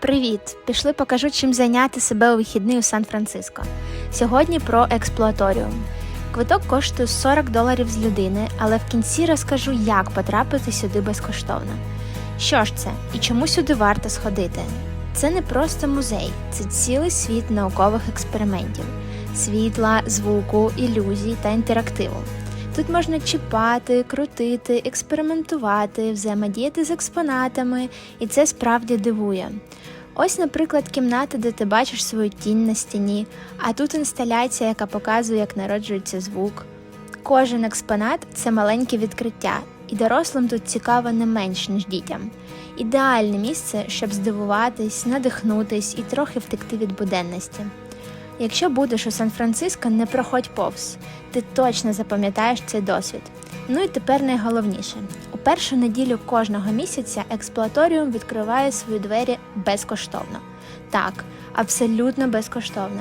Привіт! Пішли покажу, чим зайняти себе у вихідний у Сан-Франциско. Сьогодні про експлуаторіум. Квиток коштує 40 доларів з людини, але в кінці розкажу, як потрапити сюди безкоштовно. Що ж це і чому сюди варто сходити? Це не просто музей, це цілий світ наукових експериментів, світла, звуку, ілюзій та інтерактиву. Тут можна чіпати, крутити, експериментувати, взаємодіяти з експонатами, і це справді дивує. Ось, наприклад, кімната, де ти бачиш свою тінь на стіні, а тут інсталяція, яка показує, як народжується звук. Кожен експонат це маленьке відкриття, і дорослим тут цікаво не менш, ніж дітям. Ідеальне місце, щоб здивуватись, надихнутись і трохи втекти від буденності. Якщо будеш у Сан-Франциско, не проходь повз, ти точно запам'ятаєш цей досвід. Ну і тепер найголовніше: у першу неділю кожного місяця експлуаторіум відкриває свої двері безкоштовно. Так, абсолютно безкоштовно.